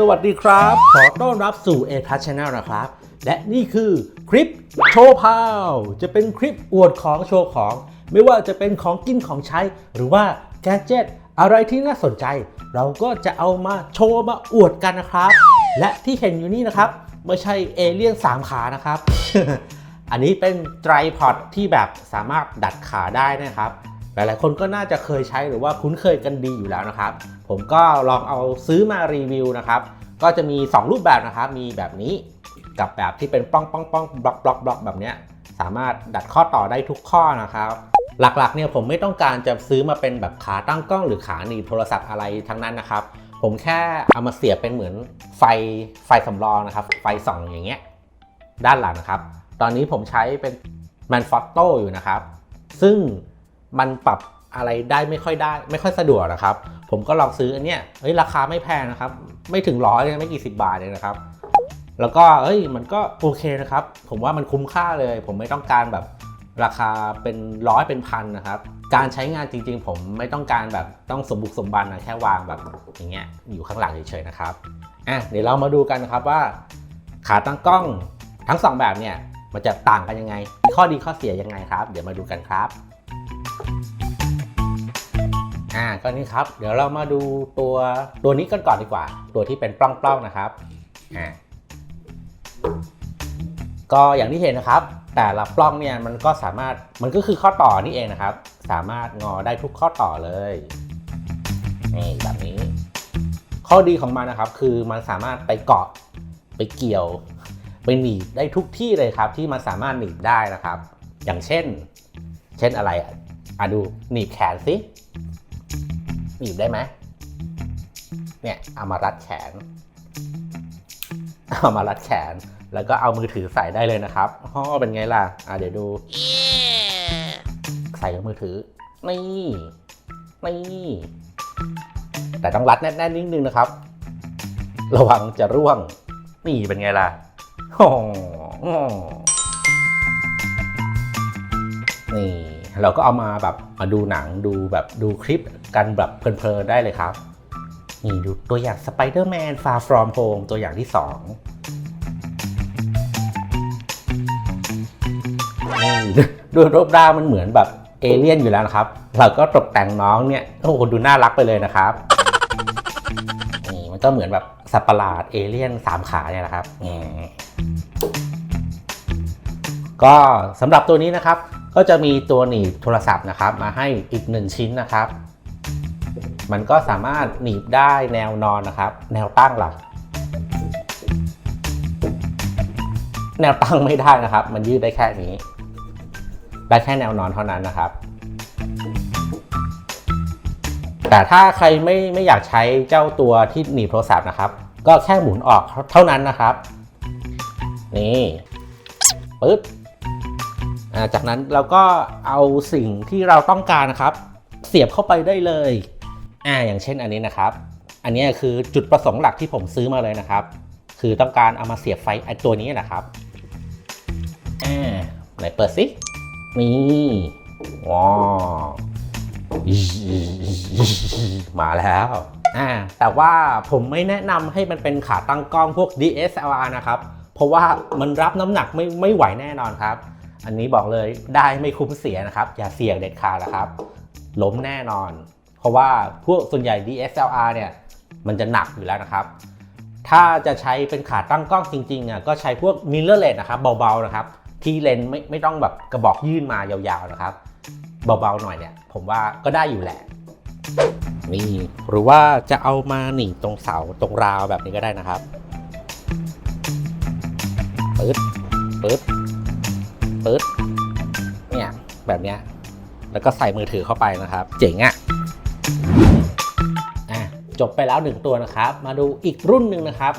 สวัสดีครับ ขอต้อนรับสู่ a p a s Channel นะครับ และนี่คือคลิปโชว์พาว จะเป็นคลิปอวดของโชว์ของ ไม่ว่าจะเป็นของกินของใช้ หรือว่าแกจิตอะไรที่น่าสนใจ เราก็จะเอามาโชว์มาอวดกันนะครับ และที่เห็นอยู่นี่นะครับ ไม่ใช่เอเลี่ยนสามขานะครับ อันนี้เป็นไตรพอดที่แบบสามารถดัดขาได้นะครับหลาย ๆ คนก็น่าจะเคยใช้หรือว่าคุ้นเคยกันดีอยู่แล้วนะครับ ผมก็ลองเอาซื้อมารีวิวนะครับ ก็จะมี 2 รูปแบบนะครับ มีแบบนี้กับแบบที่เป็นป้องป้องป้องบล็อกบล็อกบล็อกแบบเนี้ยสามารถดัดข้อต่อได้ทุกข้อนะครับ หลักๆเนี่ยผมไม่ต้องการจะซื้อมาเป็นแบบขาตั้งกล้องหรือขาหนีบโทรศัพท์อะไรทั้งนั้นนะครับ ผมแค่เอามาเสียบเป็นเหมือนไฟไฟสำรองนะครับ ไฟส่องอย่างเงี้ยด้านหลังนะครับ ตอนนี้ผมใช้เป็น Manfrotto อยู่นะครับ ซึ่งมันปรับ อะไรได้ไม่ค่อยได้ ไม่ค่อยสะดวกนะครับ ผมก็ลองซื้ออันเนี้ยเฮ้ยราคาไม่แพงนะครับ ไม่ถึงร้อยไม่กี่สิบบาทเองนะครับ แล้วก็เอ้ยมันก็โอเคนะครับ ผมว่ามันคุ้มค่าเลย ผมไม่ต้องการแบบราคาเป็นร้อยเป็นพันนะครับ การใช้งานจริง ๆ ผมไม่ต้องการแบบต้องสมบุกสมบันนะแค่วางแบบอย่างเงี้ยอยู่ข้างหลังเฉยๆนะครับอะเดี๋ยวเรามาดูกันนะครับว่า ขาตั้งกล้องทั้งสองแบบเนี่ยมันจะต่างกันยังไง ข้อดีข้อเสียยังไงครับ เดี๋ยวมาดูกันครับ อ่าก็นี่ครับ เดี๋ยวเรามาดูตัวตัวนี้กันก่อนดีกว่า ตัวที่เป็นปล้องๆนะครับอ่าก็อย่างที่เห็นนะครับ แต่ละปล้องเนี่ยมันก็สามารถมันก็คือข้อต่อนี่เองนะครับ สามารถงอได้ทุกข้อต่อเลยนี่แบบนี้ ข้อดีของมันนะครับ คือมันสามารถไปเกาะไปเกี่ยวไปหนีบได้ทุกที่เลยครับ ที่มันสามารถหนีบได้นะครับ อย่างเช่น เช่นอะไรอะอะดูหนีบแขนสิ หนีบได้ไหมเนี่ยเอามารัดแขน เอามารัดแขน แล้วก็เอามือถือใส่ได้เลยนะครับอ๋อเป็นไงล่ะ อะเดี๋ยวดู ใส่กับมือถือ นี่ นี่ แต่ต้องรัดแน่นๆนิดนึงนะครับ ระวังจะร่วง นี่เป็นไงล่ะโอ้โหนี่ เราก็เอามาแบบมาดูหนังดูแบบดูคลิปกันแบบเพลินๆได้เลยครับ นี่ดูตัวอย่าง Spider-Man Far From Home ตัวอย่างที่ 2 นี่ดูรูปร่างมันเหมือนแบบเอเลี่ยนอยู่แล้วนะครับ เราก็ตกแต่งน้องเนี่ย โอ้โหดูน่ารักไปเลยนะครับ นี่มันก็เหมือนแบบสัตว์ประหลาดเอเลี่ยนสามขาเนี่ยแหละครับก็สำหรับตัวนี้นะครับ ก็จะมีตัวหนีบโทรศัพท์นะครับ มาให้อีกหนึ่งชิ้นนะครับ มันก็สามารถหนีบได้แนวนอนนะครับ แนวตั้งล่ะแนวตั้งไม่ได้นะครับ มันยืดได้แค่นี้ ได้แค่แนวนอนเท่านั้นนะครับ แต่ถ้าใครไม่ไม่อยากใช้เจ้าตัวที่หนีบโทรศัพท์นะครับ ก็แค่หมุนออกเท่านั้นนะครับ นี่ปึ๊บ จากนั้นเราก็เอาสิ่งที่เราต้องการนะครับ เสียบเข้าไปได้เลยอ่าอย่างเช่นอันนี้นะครับ อันนี้คือจุดประสงค์หลักที่ผมซื้อมาเลยนะครับ คือต้องการเอามาเสียบไฟไอตัวนี้นะครับอ่าไหนเปิดสินี่ว้าวมาแล้วอ่าแต่ว่าผมไม่แนะนำให้มันเป็นขาตั้งกล้องพวก DSLR นะครับ เพราะว่ามันรับน้ำหนักไม่ไม่ไหวแน่นอนครับ อันนี้บอกเลยได้ไม่คุ้มเสียนะครับ อย่าเสี่ยงเด็ดขาดนะครับ ล้มแน่นอน เพราะว่าพวกส่วนใหญ่ DSLR เนี่ยมันจะหนักอยู่แล้วนะครับ ถ้าจะใช้เป็นขาตั้งกล้องจริงๆอะก็ใช้พวก mirrorless นะครับเบาๆนะครับที่เลนไม่ไม่ต้องแบบกระบอกยื่นมายาวๆนะครับ เบาๆหน่อยเนี่ย ผมว่าก็ได้อยู่แหละนี่หรือว่าจะเอามาหนีตรงเสาตรงราวแบบนี้ก็ได้นะครับปึ๊ดปึ๊ด ปึ๊ดเนี่ยแบบเนี้ยแล้วก็ใส่มือถือเข้าไปนะครับ เจ๋งอะ่ะอะจบไปแล้วหนึ่งตัวนะครับ มาดูอีกรุ่นหนึ่งนะครับ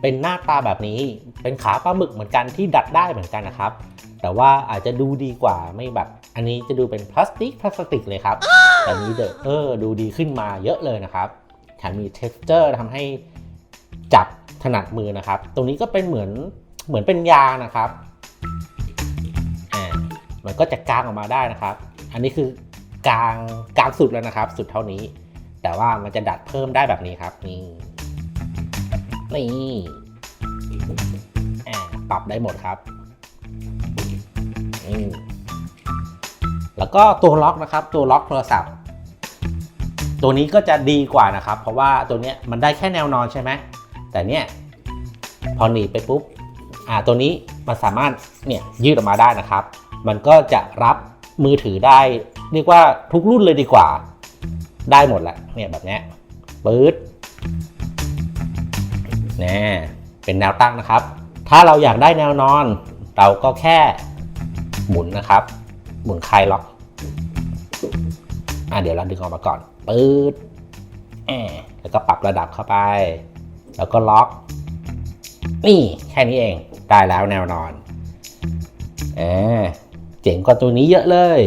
เป็นหน้าตาแบบนี้ เป็นขาปลาหมึกเหมือนกันที่ดัดได้เหมือนกันนะครับ แต่ว่าอาจจะดูดีกว่าไม่แบบ อันนี้จะดูเป็นพลาสติกพลาสติกเลยครับแต่นี้เดอเออดูดีขึ้นมาเยอะเลยนะครับแถมมีเท็กเจอร์ทำให้จับถนัดมือนะครับ ตรงนี้ก็เป็นเหมือนเหมือนเป็นยานะครับ มันก็จะกางออกมาได้นะครับ อันนี้คือกางกางสุดแล้วนะครับ สุดเท่านี้ แต่ว่ามันจะดัดเพิ่มได้แบบนี้ครับ นี่นี่ปรับได้หมดครับแล้วก็ตัวล็อกนะครับ ตัวล็อกโทรศัพท์ ตัวนี้ก็จะดีกว่านะครับ เพราะว่าตัวเนี้ยมันได้แค่แนวนอนใช่ไหมแต่เนี้ยพอหนีไปปุ๊บ อ่าตัวนี้มันสามารถเนี่ยยืดออกมาได้นะครับ มันก็จะรับมือถือได้ เรียกว่าทุกรุ่นเลยดีกว่า ได้หมดแหละเนี่ยแบบนี้ปื๊ดแน่เป็นแนวตั้งนะครับ ถ้าเราอยากได้แนวนอน เราก็แค่หมุนนะครับ หมุนคลายล็อกอะเดี๋ยวเราดึงออกมาก่อนปื๊ดแล้วก็ปรับระดับเข้าไป แล้วก็ล็อก นี่แค่นี้เอง ได้แล้วแนวนอนแอม เจ๋งกว่าตัวนี้เยอะเลย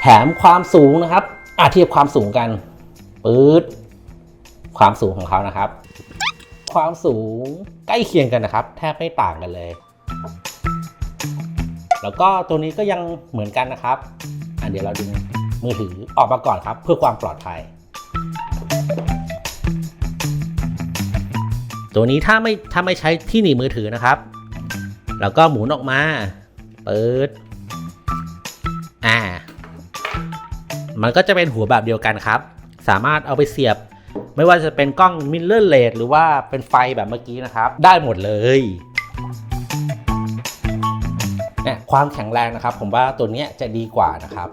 แถมความสูงนะครับอะเทียบความสูงกันปื๊ดความสูงของเขานะครับ ความสูงใกล้เคียงกันนะครับ แทบไม่ต่างกันเลย แล้วก็ตัวนี้ก็ยังเหมือนกันนะครับอะเดี๋ยวเราดึงมือถือออกมาก่อนครับ เพื่อความปลอดภัย ตัวนี้ถ้าไม่ถ้าไม่ใช้ที่หนีบมือถือนะครับ แล้วก็หมุนออกมา เปิด อ่า มันก็จะเป็นหัวแบบเดียวกันครับ สามารถเอาไปเสียบ ไม่ว่าจะเป็นกล้องมิลเลอร์เลดหรือว่าเป็นไฟแบบเมื่อกี้นะครับ ได้หมดเลยเนี่ยความแข็งแรงนะครับ ผมว่าตัวนี้จะดีกว่านะครับ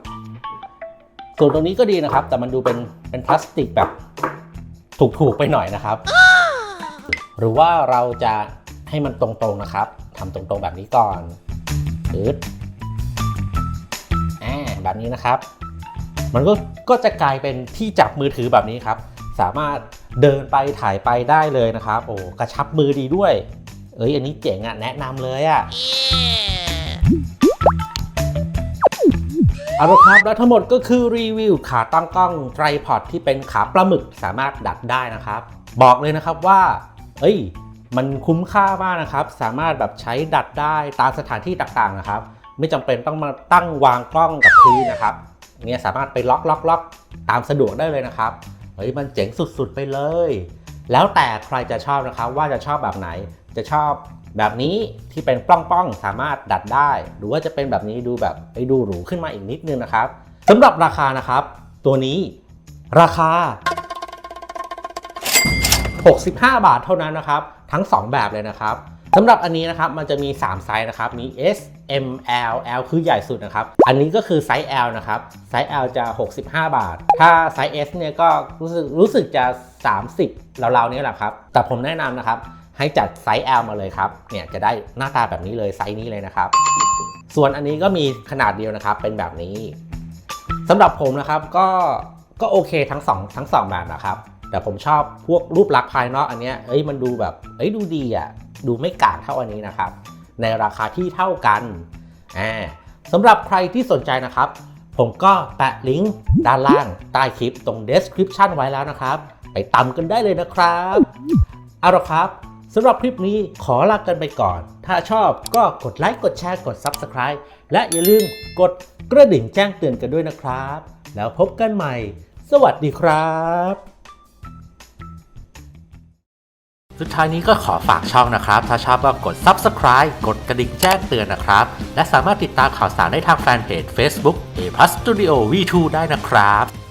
ส่วนตรงนี้ก็ดีนะครับ แต่มันดูเป็นเป็นพลาสติกแบบถูกๆไปหน่อยนะครับ หรือว่าเราจะให้มันตรงๆนะครับทำตรงๆแบบนี้ก่อน ปึ๊ดอ่าแบบนี้นะครับ มันก็ก็จะกลายเป็นที่จับมือถือแบบนี้ครับ สามารถเดินไปถ่ายไปได้เลยนะครับ โอ้กระชับมือดีด้วย เอ้ยอันนี้เจ๋งอะ่ะแนะนำเลยอะ่ะเอาละครับ และทั้งหมดก็คือรีวิวขาตั้งกล้องไตรพอดที่เป็นขาปลาหมึกสามารถดัดได้นะครับ บอกเลยนะครับว่า เอ้ย มันคุ้มค่ามากนะครับ สามารถแบบใช้ดัดได้ตามสถานที่ต่างๆนะครับ ไม่จำเป็นต้องมาตั้งวางกล้องกับพื้นนะครับเนี่ยสามารถไปล็อกล็อกล็อกตามสะดวกได้เลยนะครับเฮ้ยมันเจ๋งสุดๆไปเลย แล้วแต่ใครจะชอบนะครับ ว่าจะชอบแบบไหนจะชอบแบบนี้ที่เป็นปล้องๆสามารถดัดได้ หรือว่าจะเป็นแบบนี้ดูแบบไปดูหรูขึ้นมาอีกนิดนึงนะครับสำหรับราคานะครับ ตัวนี้ราคา 65 บาทเท่านั้นนะครับ ทั้ง 2 แบบเลยนะครับสำหรับอันนี้นะครับมันจะมี 3 ไซส์นะครับ มี S M L L คือใหญ่สุดนะครับ อันนี้ก็คือไซส์ L นะครับ ไซส์ L จะ 65 บาท ถ้าไซส์ S เนี่ยก็รู้สึกรู้สึกจะ 30ราวๆนี้แหละครับ แต่ผมแนะนำนะครับ ให้จัดไซส์ L มาเลยครับ เนี่ยจะได้หน้าตาแบบนี้เลยไซส์นี้เลยนะครับ ส่วนอันนี้ก็มีขนาดเดียวนะครับ เป็นแบบนี้สำหรับผมนะครับก็ก็โอเคทั้งสองทั้งสองแบบนะครับ แต่ผมชอบพวกรูปลักษณ์ภายนอกอันเนี้ยเอ้ยมันดูแบบเอ้ยดูดีอะดูไม่กากเท่าอันนี้นะครับ ในราคาที่เท่ากันอ่าสำหรับใครที่สนใจนะครับ ผมก็แปะลิงก์ด้านล่างใต้คลิปตรง description ไว้แล้วนะครับ ไปตามกันได้เลยนะครับเอาละครับสำหรับคลิปนี้ขอลากันไปก่อน ถ้าชอบก็กดไลค์ กดแชร์ กด Subscribe และอย่าลืมกดกระดิ่งแจ้งเตือนกันด้วยนะครับ แล้วพบกันใหม่ สวัสดีครับ สุดท้ายนี้ก็ขอฝากช่องนะครับ ถ้าชอบก็กด Subscribe กดกระดิ่งแจ้งเตือนนะครับ และสามารถติดตามข่าวสารได้ทางแฟนเพจ Facebook A Plus Studio V2 ได้นะครับ